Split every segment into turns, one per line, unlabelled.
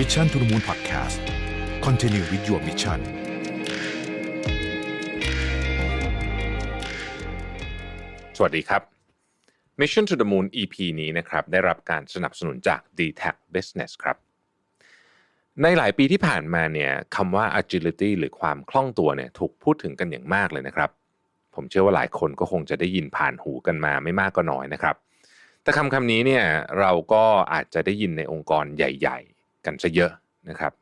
Mission to the Moon Podcast Continue with your mission
สวัสดีครับ Mission to the Moon EP นี้นะครับได้รับการสนับสนุนจาก d t a c Business ครับ ในหลายปีที่ผ่านมาเนี่ยคำว่า agility หรือความคล่องตัวเนี่ยถูกพูดถึงกันอย่างมากเลยนะครับ ผมเชื่อว่าหลายคนก็คงจะได้ยินผ่านหูกันมาไม่มากก็น้อยนะครับ แต่คำคำนี้เนี่ยเราก็อาจจะได้ยินในองค์กรใหญ่ กันซะเยอะนะครับ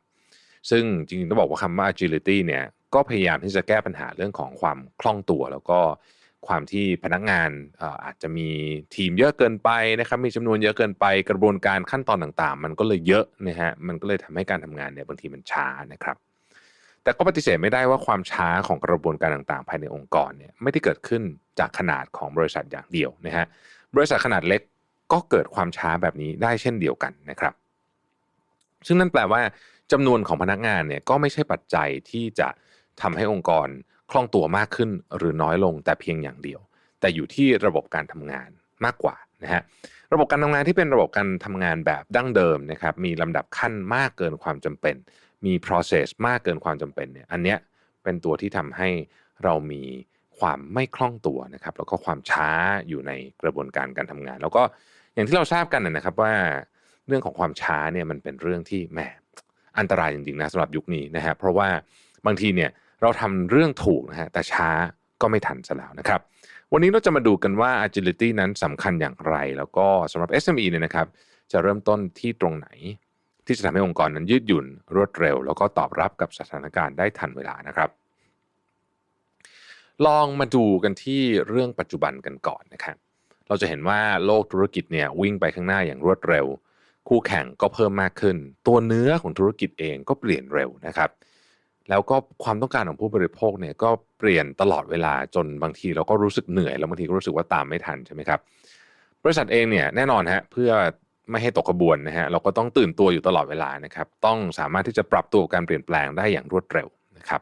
ซึ่งจริงๆต้องบอกว่าคำว่า agility เนี่ยก็พยายามที่จะแก้ปัญหาเรื่องของความคล่องตัว แล้วก็ความที่พนักงานอาจจะมีทีมเยอะเกินไปนะครับ มีจำนวนเยอะเกินไปกระบวนการขั้นตอนต่างๆ มันก็เลยเยอะนะฮะมันก็เลยทำให้การทำงานเนี่ยบางทีมันช้านะครับ แต่ก็ปฏิเสธไม่ได้ว่าความช้าของกระบวนการต่างๆ ภายในองค์กรเนี่ยไม่ได้เกิดขึ้นจากขนาดของบริษัทอย่างเดียวนะฮะบริษัทขนาดเล็กก็เกิดความช้าแบบนี้ได้เช่นเดียวกันนะครับ ซึ่งนั่นแปลว่าจำนวนของพนักงานเนี่ยก็ไม่ใช่ปัจจัยที่จะทำให้องค์กรคล่องตัวมากขึ้นหรือน้อยลงแต่เพียงอย่างเดียว แต่อยู่ที่ระบบการทำงานมากกว่านะฮะระบบการทำงานที่เป็นระบบการทำงานแบบดั้งเดิมนะครับมีลำดับขั้นมากเกินความจำเป็น มี process มากเกินความจำเป็นเนี่ยอันเนี้ยเป็นตัวที่ทำให้เรามีความไม่คล่องตัวนะครับแล้วก็ความช้าอยู่ในกระบวนการการทำงาน แล้วก็อย่างที่เราทราบกันนะครับว่า เรื่องของความช้าเนี่ยมันเป็นเรื่องที่แหมอันตรายจริงๆนะสำหรับยุคนี้นะฮะเพราะว่าบางทีเนี่ยเราทำเรื่องถูกนะฮะแต่ช้าก็ไม่ทันซะแล้วนะครับ วันนี้เราจะมาดูกันว่า agility นั้นสำคัญอย่างไร แล้วก็สำหรับ SME เนี่ยนะครับ จะเริ่มต้นที่ตรงไหน ที่จะทำให้องค์กรนั้นยืดหยุ่น รวดเร็ว แล้วก็ตอบรับกับสถานการณ์ได้ทันเวลานะครับ ลองมาดูกันที่เรื่องปัจจุบันกันก่อนนะครับ เราจะเห็นว่าโลกธุรกิจเนี่ยวิ่งไปข้างหน้าอย่างรวดเร็ว คู่แข่งก็เพิ่มมากขึ้น ตัวเนื้อของธุรกิจเองก็เปลี่ยนเร็วนะครับ แล้วก็ความต้องการของผู้บริโภคเนี่ยก็เปลี่ยนตลอดเวลาจนบางทีเราก็รู้สึกเหนื่อยแล้วบางทีก็รู้สึกว่าตามไม่ทันใช่ไหมครับบริษัทเองเนี่ยแน่นอนฮะเพื่อไม่ให้ตกขบวนนะฮะเราก็ต้องตื่นตัวอยู่ตลอดเวลานะครับ ต้องสามารถที่จะปรับตัวการเปลี่ยนแปลงได้อย่างรวดเร็วนะครับ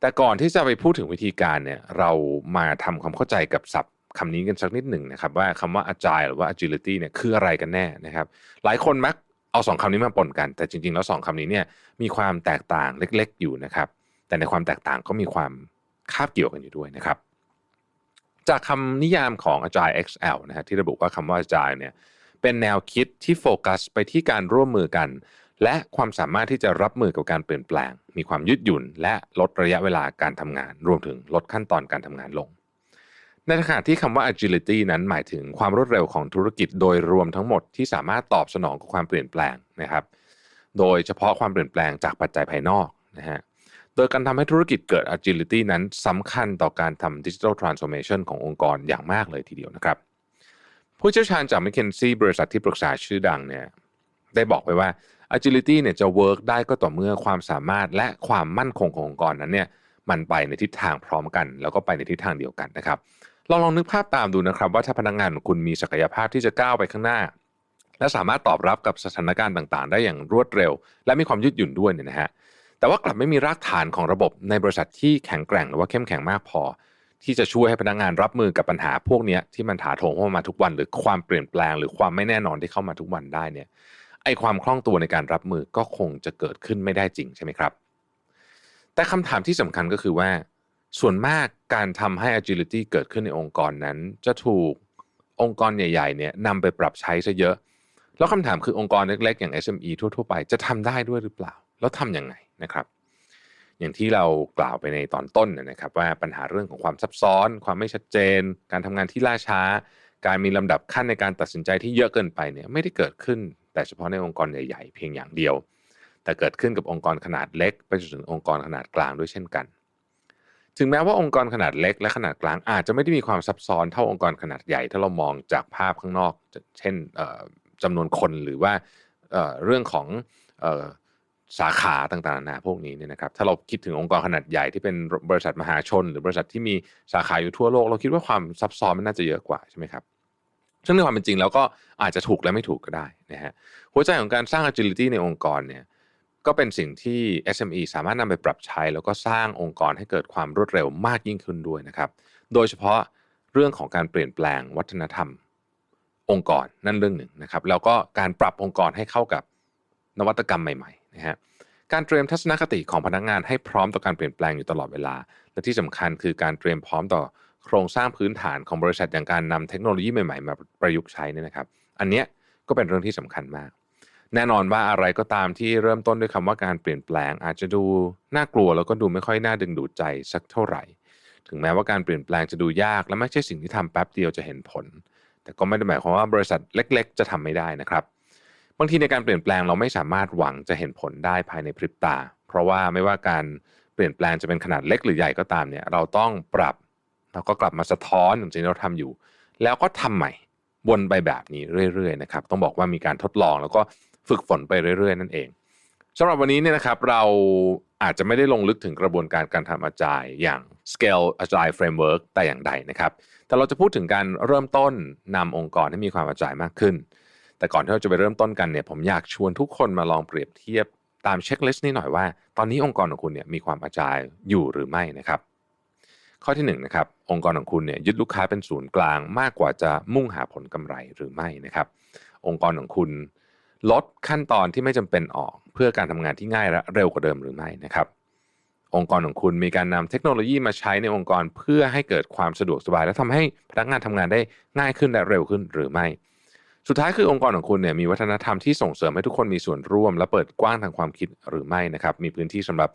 แต่ก่อนที่จะไปพูดถึงวิธีการเนี่ยเรามาทำความเข้าใจกับศัพท์ คำนี้กันสักนิดหนึ่งนะครับว่าคำว่า agile หรือว่า agility เนี่ยคืออะไรกันแน่นะครับ หลายคนมักเอาสองคำนี้มาปนกัน แต่จริง ๆ แล้วสองคำนี้เนี่ยมีความแตกต่างเล็ก ๆ อยู่นะครับ แต่ในความแตกต่างก็มีความคาบเกี่ยวกันอยู่ด้วยนะครับ จากคำนิยามของ Agile XL นะฮะที่ระบุว่าคำว่า Agile เนี่ยเป็นแนวคิดที่โฟกัสไปที่การร่วมมือกัน และความสามารถที่จะรับมือกับการเปลี่ยนแปลง มีความยืดหยุ่น และลดระยะเวลาการทำงาน รวมถึงลดขั้นตอนการทำงานลง ในขณะที่คำว่า agility นั้นหมายถึงความรวดเร็วของธุรกิจโดยรวมทั้งหมดที่สามารถตอบสนองกับความเปลี่ยนแปลงนะครับ โดยเฉพาะความเปลี่ยนแปลงจากปัจจัยภายนอกนะฮะโดยการทำให้ธุรกิจเกิด agility นั้นสำคัญต่อการทำ digital transformation ขององค์กรอย่างมากเลยทีเดียวนะครับ ผู้เชี่ยวชาญจาก McKinsey บริษัทที่ปรึกษาชื่อดังเนี่ยได้บอกไปว่า agility เนี่ยจะ work ได้ก็ต่อเมื่อความสามารถและความมั่นคงขององค์กรนั้นเนี่ยมันไปในทิศทางพร้อมกัน แล้วก็ไปในทิศทางเดียวกันนะครับ ลองลองนึกภาพตามดูนะครับ ว่าถ้าพนักงานของคุณมีศักยภาพที่จะก้าวไปข้างหน้า และสามารถตอบรับกับสถานการณ์ต่างๆ ได้อย่างรวดเร็ว และมีความยืดหยุ่นด้วยเนี่ยนะฮะแต่ว่ากลับไม่มีรากฐานของระบบในบริษัทที่แข็งแกร่งหรือว่าเข้มแข็งมากพอ ที่จะช่วยให้พนักงานรับมือกับปัญหาพวกนี้ที่มันถาโถมเข้ามาทุกวัน หรือความเปลี่ยนแปลง หรือความไม่แน่นอนที่เข้ามาทุกวันได้เนี่ยไอความคล่องตัวในการรับมือก็คงจะเกิดขึ้นไม่ได้จริงใช่ไหมครับ แต่คำถามที่สำคัญก็คือว่า ส่วนมากการทำให้ agility เกิดขึ้นในองค์กรนั้น จะถูกองค์กรใหญ่ๆเนี่ยนำไปปรับใช้ซะเยอะ แล้วคำถามคือองค์กรเล็กๆ อย่าง SME ทั่วๆไปจะทำได้ด้วยหรือเปล่า แล้วทำยังไงนะครับ อย่างที่เรากล่าวไปในตอนต้นนยนะครับ ว่าปัญหาเรื่องของความซับซ้อน ความไม่ชัดเจน การทำงานที่ล่าช้า การมีลำดับขั้นในการตัดสินใจที่เยอะเกินไปเนี่ยไม่ได้เกิดขึ้น แต่เฉพาะในองค์กรใหญ่ๆ เพียงอย่างเดียว แต่เกิดขึ้นกับองค์กรขนาดเล็ก ไปจนถึงองค์กรขนาดกลางด้วยเช่นกัน ถึงแม้ว่าองค์กรขนาดเล็กและขนาดกลางอาจจะไม่ได้มีความซับซ้อนเท่าองค์กรขนาดใหญ่ ถ้าเรามองจากภาพข้างนอก เช่นจำนวนคนหรือว่าเรื่องของสาขาต่างๆนานาพวกนี้เนี่ยนะครับถ้าเราคิดถึงองค์กรขนาดใหญ่ที่เป็นบริษัทมหาชน หรือบริษัทที่มีสาขาอยู่ทั่วโลก เราคิดว่าความซับซ้อนมันน่าจะเยอะกว่าใช่ไหมครับซึ่งในความเป็นจริงแล้วก็อาจจะถูกและไม่ถูกก็ได้นะฮะหัวใจของการสร้าง agility ในองค์กรเนี่ย ก็เป็นสิ่งที่ SME สามารถนำไปปรับใช้ แล้วก็สร้างองค์กรให้เกิดความรวดเร็วมากยิ่งขึ้นด้วยนะครับ โดยเฉพาะเรื่องของการเปลี่ยนแปลงวัฒนธรรม องค์กรนั่นเรื่องหนึ่งนะครับแล้วก็การปรับองค์กรให้เข้ากับนวัตกรรมใหม่ๆนะฮะการเตรียมทัศนคติของพนักงานให้พร้อมต่อการเปลี่ยนแปลงอยู่ตลอดเวลา และที่สำคัญคือการเตรียมพร้อมต่อโครงสร้างพื้นฐานของบริษัทอย่างการนำเทคโนโลยีใหม่ๆ มาประยุกต์ใช้นี่นะครับ อันเนี้ยก็เป็นเรื่องที่สำคัญมาก แน่นอนว่าอะไรก็ตามที่เริ่มต้นด้วยคำว่าการเปลี่ยนแปลง อาจจะดูน่ากลัวแล้วก็ดูไม่ค่อยน่าดึงดูดใจสักเท่าไหร่ ถึงแม้ว่าการเปลี่ยนแปลงจะดูยากและไม่ใช่สิ่งที่ทำแป๊บเดียวจะเห็นผล แต่ก็ไม่ได้หมายความว่าบริษัทเล็ก ๆ จะทำไม่ได้นะครับบางทีในการเปลี่ยนแปลงเราไม่สามารถหวังจะเห็นผลได้ภายในพริบตา เพราะว่าไม่ว่าการเปลี่ยนแปลงจะเป็นขนาดเล็กหรือใหญ่ก็ตามเนี่ย เราต้องปรับเราก็กลับมาสะท้อนอย่างที่เราทำอยู่ แล้วก็ทำใหม่วนไปแบบนี้เรื่อยๆนะครับ ต้องบอกว่ามีการทดลองแล้วก็ ฝึกฝนไปเรื่อยๆ นั่นเองสำหรับวันนี้เนี่ยนะครับเราอาจจะไม่ได้ลงลึกถึงกระบวนการการทำอาจายอย่าง Scale Agile Framework แต่อย่างใดนะครับ แต่เราจะพูดถึงการเริ่มต้นนำองค์กรให้มีความอาจายมากขึ้น แต่ก่อนที่เราจะไปเริ่มต้นกันเนี่ยผมอยากชวนทุกคนมาลองเปรียบเทียบตามเช็คลิสต์นี้หน่อยว่า ตอนนี้องค์กรของคุณเนี่ยมีความอาจายอยู่หรือไม่นะครับ ข้อที่1นนะครับองค์กรของคุณเนี่ยยึดลูกค้าเป็นศูนย์กลางมากกว่าจะมุ่งหาผลกำไรหรือไม่นะครับ องค์กรของคุณ ลดขั้นตอนที่ไม่จำเป็นออก เพื่อการทำงานที่ง่ายและเร็วกว่าเดิมหรือไม่นะครับ องค์กรของคุณมีการนำเทคโนโลยีมาใช้ในองค์กรเพื่อให้เกิดความสะดวกสบาย และทำให้พนักงานทำงานได้ง่ายขึ้นและเร็วขึ้นหรือไม่ สุดท้ายคือองค์กรของคุณเนี่ยมีวัฒนธรรมที่ส่งเสริมให้ทุกคนมีส่วนร่วม และเปิดกว้างทางความคิดหรือไม่นะครับ มีพื้นที่สำหรับ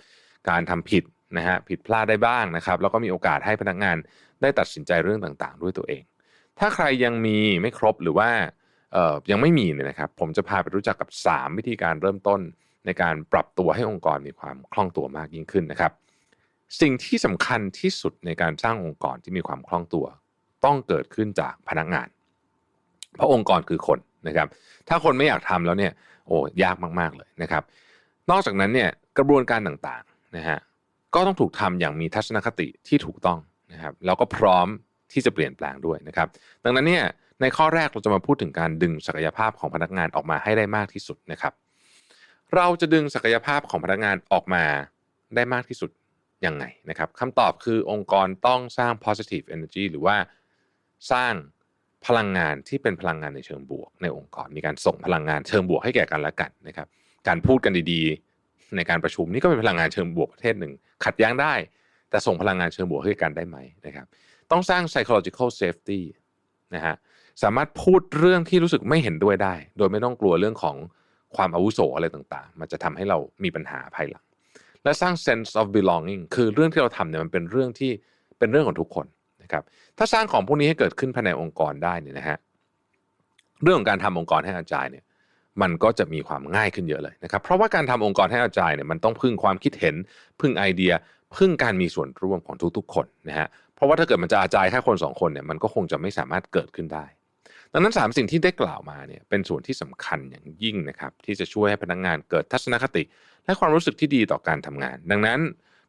การทำผิดนะฮะผิดพลาดได้บ้างนะครับแล้วก็มีโอกาสให้พนักงานได้ตัดสินใจเรื่องต่างๆ ด้วยตัวเอง ถ้าใครยังมีไม่ครบหรือว่า ยังไม่มีเนี่ยนะครับ ผมจะพาไปรู้จักกับ 3 วิธีการเริ่มต้นในการปรับตัวให้องค์กรมีความคล่องตัวมากยิ่งขึ้นนะครับ สิ่งที่สำคัญที่สุดในการสร้างองค์กรที่มีความคล่องตัว ต้องเกิดขึ้นจากพนักงาน เพราะองค์กรคือคนนะครับ ถ้าคนไม่อยากทำแล้วเนี่ยโอ้ยากมากๆเลยนะครับ นอกจากนั้นเนี่ยกระบวนการต่างๆนะฮะก็ต้องถูกทำอย่างมีทัศนคติที่ถูกต้องนะครับแล้วก็พร้อมที่จะเปลี่ยนแปลงด้วยนะครับ ดังนั้นเนี่ย ในข้อแรกเราจะมาพูดถึงการดึงศักยภาพของพนักงานออกมาให้ได้มากที่สุดนะครับ เราจะดึงศักยภาพของพนักงานออกมาได้มากที่สุดยังไงนะครับคำตอบคือองค์กรต้องสร้าง positive energy หรือว่าสร้างพลังงานที่เป็นพลังงานในเชิงบวก ในองค์กรมีการส่งพลังงานเชิงบวกให้แก่กันและกันนะครับ การพูดกันดีๆ ในการประชุมนี่ก็เป็นพลังงานเชิงบวกประเทศหนึ่ง ขัดแย้งได้ แต่ส่งพลังงานเชิงบวกให้กันได้ไหมนะครับ ต้องสร้าง psychological safety นะฮะ สามารถพูดเรื่องที่รู้สึกไม่เห็นด้วยได้ โดยไม่ต้องกลัวเรื่องของความอาวุโสอะไรต่างๆ มันจะทำให้เรามีปัญหาภายหลัง และสร้าง sense of belonging คือเรื่องที่เราทำเนี่ยมันเป็นเรื่องที่เป็นเรื่องของทุกคนนะครับ ถ้าสร้างของพวกนี้ให้เกิดขึ้นภายในองค์กรได้เนี่ยนะฮะ เรื่องของการทำองค์กรให้อาจายเนี่ย มันก็จะมีความง่ายขึ้นเยอะเลยนะครับ เพราะว่าการทำองค์กรให้อาจายเนี่ยมันต้องพึ่งความคิดเห็น พึ่งไอเดีย พึ่งการมีส่วนร่วมของทุกๆ คนนะฮะ เพราะว่าถ้าเกิดมันจะอาจายแค่คนสองคนเนี่ย มันก็คงจะไม่สามารถเกิดขึ้นได้ ดังนั้น 3 สิ่งที่ได้กล่าวมาเนี่ยเป็นส่วนที่สำคัญอย่างยิ่งนะครับที่จะช่วยให้พนักงงานเกิดทัศนคติ และความรู้สึกที่ดีต่อการทำงาน ดังนั้น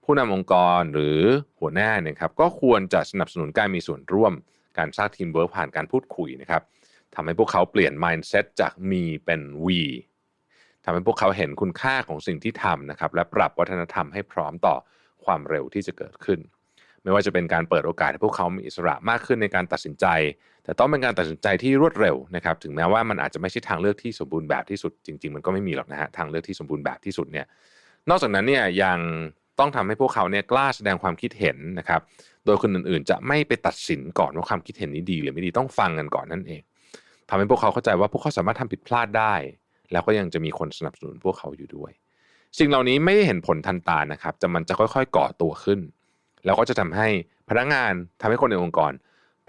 ผู้นำองค์กรหรือหัวหน้าเนี่ยครับก็ควรจะสนับสนุนการมีส่วนร่วม การสร้างทีมเวิร์กผ่านการพูดคุยนะครับทำให้พวกเขาเปลี่ยน mindset จากมีเป็น we ทำให้พวกเขาเห็นคุณค่าของสิ่งที่ทำนะครับและปรับวัฒนธรรมให้พร้อมต่อความเร็วที่จะเกิดขึ้น ไม่ว่าจะเป็นการเปิดโอกาสให้พวกเขามีอิสระมากขึ้นในการตัดสินใจ แต่ต้องเป็นการตัดสินใจที่รวดเร็วนะครับ ถึงแม้ว่ามันอาจจะไม่ใช่ทางเลือกที่สมบูรณ์แบบที่สุด จริง ๆ มันก็ไม่มีหรอกนะฮะทางเลือกที่สมบูรณ์แบบที่สุดเนี่ย นอกจากนั้นเนี่ยยังต้องทำให้พวกเขาเนี่ยกล้าแสดงความคิดเห็นนะครับ โดยคนอื่นๆ จะไม่ไปตัดสินก่อนว่าความคิดเห็นนี้ดี หรือไม่ดีต้องฟังกันก่อนนั่นเองทำให้พวกเขาเข้าใจว่าพวกเขาสามารถทำผิดพลาดได้ แล้วก็ยังจะมีคนสนับสนุนพวกเขาอยู่ด้วย สิ่งเหล่านี้ไม่ได้เห็นผลทันตานะครับแต่มันจะค่อยๆ ก่อตัวขึ้น แล้วก็จะทำให้พนักงานทำให้คนในองค์กร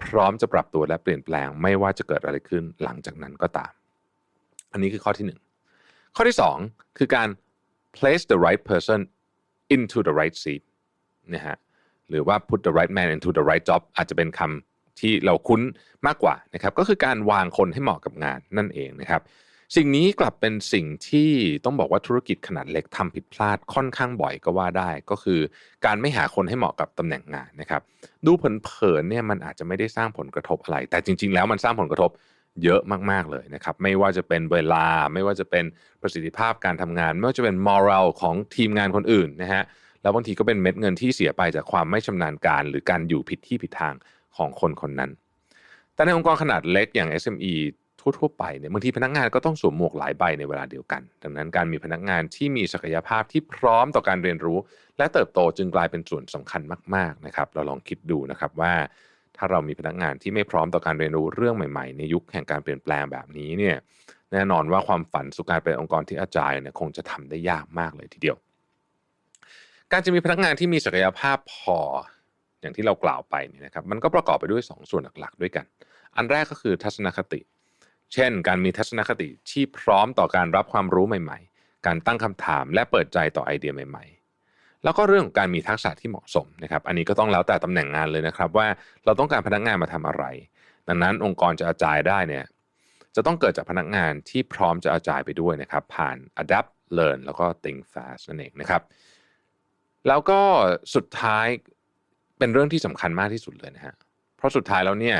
พร้อมจะปรับตัวและเปลี่ยนแปลง ไม่ว่าจะเกิดอะไรขึ้นหลังจากนั้นก็ตาม อันนี้คือข้อที่หนึ่งข้อที่สองคือการ place the right person into the right seat นะฮะหรือว่า put the right man into the right job อาจจะเป็นคำที่เราคุ้นมากกว่านะครับก็คือการวางคนให้เหมาะกับงานนั่นเองนะครับ สิ่งนี้กลับเป็นสิ่งที่ต้องบอกว่าธุรกิจขนาดเล็กทำผิดพลาดค่อนข้างบ่อยก็ว่าได้ ก็คือการไม่หาคนให้เหมาะกับตำแหน่งงานนะครับ ดูเผินๆเนี่ยมันอาจจะไม่ได้สร้างผลกระทบอะไร แต่จริง ๆ แล้วมันสร้างผลกระทบเยอะมากๆเลยนะครับ ไม่ว่าจะเป็นเวลา ไม่ว่าจะเป็นประสิทธิภาพการทำงาน ไม่ว่าจะเป็นมอรัลของทีมงานคนอื่นนะฮะแล้วบางทีก็เป็นเม็ดเงินที่เสียไปจากความไม่ชำนาญการ หรือการอยู่ผิดที่ผิดทางของคนคนนั้น แต่ในองค์กรขนาดเล็กอย่าง SME ทั่วๆไปเนี่ยบางทีพนักงานก็ต้องสวมหมวกหลายใบในเวลาเดียวกัน ดังนั้นการมีพนักงานที่มีศักยภาพที่พร้อมต่อการเรียนรู้ และเติบโตจึงกลายเป็นส่วนสำคัญมากๆนะครับ เราลองคิดดูนะครับว่า ถ้าเรามีพนักงานที่ไม่พร้อมต่อการเรียนรู้เรื่องใหม่ๆ ในยุคแห่งการเปลี่ยนแปลงแบบนี้เนี่ยแน่นอนว่าความฝันสู่การเป็นองค์กรที่อาจายเนี่ยคงจะทำได้ยากมากเลยทีเดียว การจะมีพนักงานที่มีศักยภาพพออย่างที่เรากล่าวไปเนี่ยนะครับ มันก็ประกอบไปด้วย2ส่วนหลักๆ ด้วยกัน อันแรกก็คือทัศนคติ เช่น การมีทัศนคติที่พร้อมต่อการรับความรู้ใหม่ ๆ การตั้งคำถามและเปิดใจต่อไอเดียใหม่ ๆ แล้วก็เรื่องของการมีทักษะที่เหมาะสมนะครับ อันนี้ก็ต้องแล้วแต่ตำแหน่งงานเลยนะครับ ว่าเราต้องการพนักงานมาทำอะไร ดังนั้นองค์กรจะอาจายได้เนี่ยจะต้องเกิดจากพนักงานที่พร้อมจะอาจายไปด้วยนะครับ ผ่าน adapt learn แล้วก็ think fast นั่นเองนะครับ แล้วก็สุดท้ายเป็นเรื่องที่สำคัญมากที่สุดเลยนะฮะเพราะสุดท้ายแล้วเนี่ย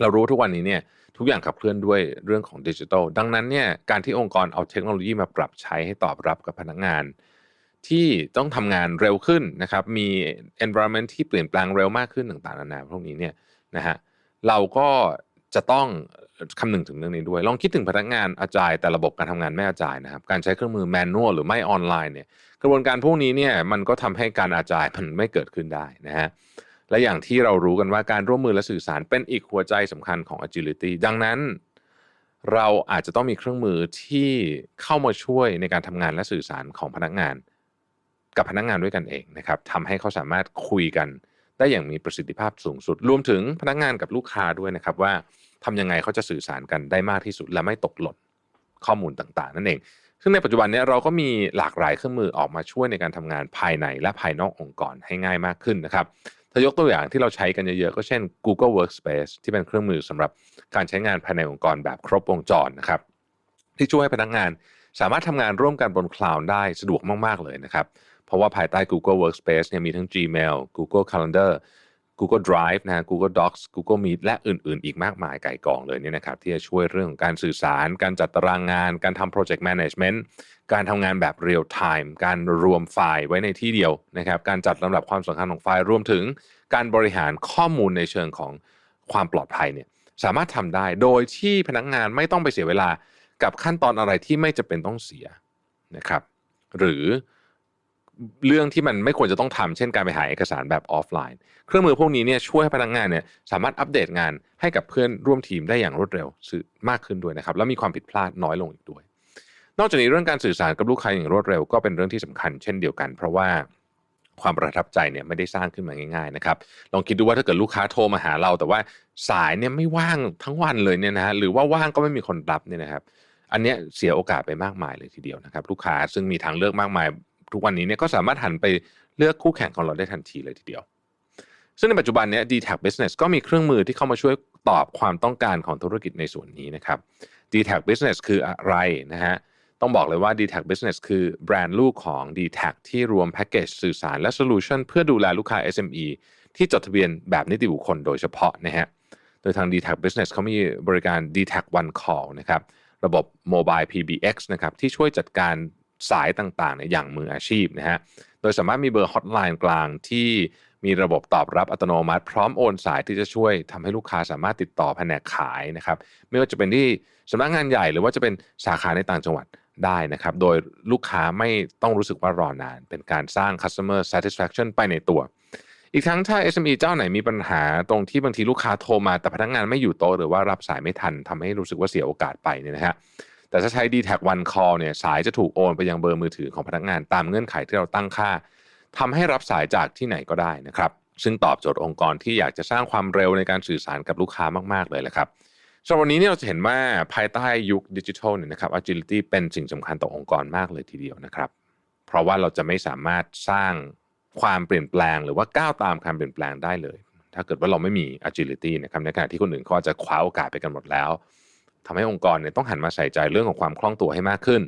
เรารู้ทุกวันนี้เนี่ย ทุกอย่างขับเคลื่อนด้วยเรื่องของดิจิทัลดังนั้นเนี่ยการที่องค์กรเอาเทคโนโลยีมาปรับใช้ให้ตอบรับกับพนักงาน ที่ต้องทำงานเร็วขึ้นนะครับ มี environment ที่เปลี่ยนแปลงเร็วมากขึ้นต่างๆนานาพวกนี้เนี่ยนะฮะเราก็จะต้องคำนึงถึงเรื่องนี้ด้วย ลองคิดถึงพนักงานอาจายแต่ระบบการทำงานไม่อาจายนะครับ การใช้เครื่องมือแมนนวลหรือไม่ออนไลน์เนี่ย กระบวนการพวกนี้เนี่ยมันก็ทำให้การอาจายมันไม่เกิดขึ้นได้นะฮะ และอย่างที่เรารู้กันว่าการร่วมมือและสื่อสารเป็นอีกหัวใจสำคัญของ agility ดังนั้นเราอาจจะต้องมีเครื่องมือที่เข้ามาช่วยในการทำงานและสื่อสารของพนักงาน กับพนักงานด้วยกันเองนะครับทำให้เขาสามารถคุยกันได้อย่างมีประสิทธิภาพสูงสุด รวมถึงพนักงานกับลูกค้าด้วยนะครับว่าทำยังไงเขาจะสื่อสารกันได้มากที่สุด และไม่ตกหล่นข้อมูลต่างๆ นั่นเอง ซึ่งในปัจจุบันนี้เราก็มีหลากหลายเครื่องมือออกมาช่วยในการทำงานภายในและภายนอกองค์กรให้ง่ายมากขึ้นนะครับายกตัวอย่างที่เราใช้กันเยอะๆ ก็เช่น Google Workspace ที่เป็นเครื่องมือสำหรับการใช้งานภายในองค์กรแบบครบวงจรนะครับ ที่ช่วยให้พนักงานสามารถทำงานร่วมกันบนคลาวด์ได้สะดวกมากๆเลยนะครับ เพราะว่าภายใต้ Google Workspace เนี่ยมีทั้ง Gmail Google Calendar Google Drive นะฮะ Google Docs Google Meet และอื่น ๆ อีกมากมายไก่กองเลยเนี่ยนะครับที่จะช่วยเรื่องของการสื่อสาร การจัดตารางงาน การทำ Project Management การทำงานแบบ Real Time การรวมไฟล์ไว้ในที่เดียวนะครับการจัดลำดับความสำคัญของไฟล์รวมถึง การบริหารข้อมูลในเชิงของความปลอดภัยเนี่ยสามารถทำได้โดยที่พนักงานไม่ต้องไปเสียเวลากับขั้นตอนอะไรที่ไม่จะเป็นต้องเสียนะครับหรือ เรื่องที่มันไม่ควรจะต้องทำเช่นการไปหาเอกสารแบบออฟไลน์ เครื่องมือพวกนี้เนี่ยช่วยให้พนักงานเนี่ยสามารถอัปเดตงานให้กับเพื่อนร่วมทีมได้อย่างรวดเร็วมากขึ้นด้วยนะครับ แล้วมีความผิดพลาดน้อยลงอีกด้วย นอกจากนี้เรื่องการสื่อสารกับลูกค้าอย่างรวดเร็วก็เป็นเรื่องที่สำคัญเช่นเดียวกัน เพราะว่าความประทับใจเนี่ยไม่ได้สร้างขึ้นมาง่ายๆนะครับลองคิดดูว่าถ้าเกิดลูกค้าโทรมาหาเรา แต่ว่าสายเนี่ยไม่ว่างทั้งวันเลยเนี่ยนะฮะหรือว่าว่างก็ไม่มีคนรับเนี่ยนะครับอันเนี้ยเสียโอกาสไปมากมายเลยทีเดียวนะครับ ลูกค้าซึ่งมีทางเลือกมากมาย ทุกวันนี้เนี่ยก็สามารถหันไปเลือกคู่แข่งของเราได้ทันทีเลยทีเดียว ซึ่งในปัจจุบันเนี้ย d t a c Business ก็มีเครื่องมือที่เข้ามาช่วยตอบความต้องการของธุรกิจในส่วนนี้นะครับ d t a c Business คืออะไรนะฮะต้องบอกเลยว่า d t a c Business คือแบรนด์ลูกของ d t a c ที่รวมแพ็กเกจสื่อสารและโซลูชันเพื่อดูแลลูกค้า SME ที่จดทะเบียนแบบนิติบุคคลโดยเฉพาะนะฮะโดยทาง d t a c Business เขามีบริการ d t a c One Call นะครับระบบ Mobile PBX นะครับที่ช่วยจัดการ สายต่างๆเนี่ยอย่างมืออาชีพนะฮะ โดยสามารถมีเบอร์ฮอตไลน์กลางที่มีระบบตอบรับอัตโนมัติ พร้อมโอนสายที่จะช่วยทำให้ลูกค้าสามารถติดต่อแผนกขายนะครับ ไม่ว่าจะเป็นที่สำนักงานใหญ่หรือว่าจะเป็นสาขาในต่างจังหวัดได้นะครับ โดยลูกค้าไม่ต้องรู้สึกว่ารอนาน เป็นการสร้าง customer satisfaction ไปในตัว อีกทั้งถ้า SME เจ้าไหนมีปัญหาตรงที่บางทีลูกค้าโทรมาแต่พนักงานไม่อยู่โต๊ะหรือว่ารับสายไม่ทันทำให้รู้สึกว่าเสียโอกาสไปเนี่ยนะฮะ แต่ถ้าใช้ d t แท One Call เนี่ยสายจะถูกโอนไปยังเบอร์มือถือของพนักงานตามเงื่อนไขที่เราตั้งค่าทำให้รับสายจากที่ไหนก็ได้นะครับซึ่งตอบโจทย์องค์กรที่อยากจะสร้างความเร็วในการสื่อสารกับลูกค้ามาก ๆ เลยแหละครับสำหรับวันนี้เนี่ยเราจะเห็นว่าภายใต้ยุคดิจิทัลเนี่ยนะครับ agility เป็นสิ่งสำคัญต่อองค์กรมากเลยทีเดียวนะครับ เพราะว่าเราจะไม่สามารถสร้างความเปลี่ยนแปลง หรือว่าก้าวตามการเปลี่ยนแปลงได้เลย ถ้าเกิดว่าเราไม่มี agility นะครับในขณะที่คนอื่นเขาอาจจะคว้าโอกาสไปกันหมดแล้ว ทำให้องค์กรเนี่ยต้องหันมาใส่ใจเรื่องของความคล่องตัวให้มากขึ้น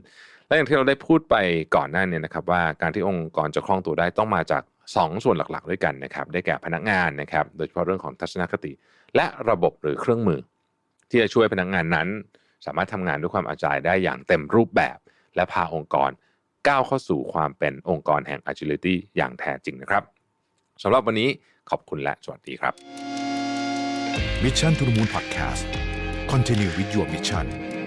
และอย่างที่เราได้พูดไปก่อนหน้านี้นะครับว่าการที่องค์กรจะคล่องตัวได้ต้องมาจาก2ส่วนหลักๆ ด้วยกันนะครับได้แก่พนักงานนะครับโดยเฉพาะเรื่องของทัศนคติ และระบบหรือเครื่องมือ ที่จะช่วยพนักงานนั้น สามารถทำงานด้วยความอาจายได้อย่างเต็มรูปแบบ และพาองค์กรก้าวเข้าสู่ความเป็นองค์กรแห่ง agility อย่างแท้จริงนะครับสำหรับวันนี้ขอบคุณและสวัสดีครับ
Mission to the Moon Podcast Continue with your mission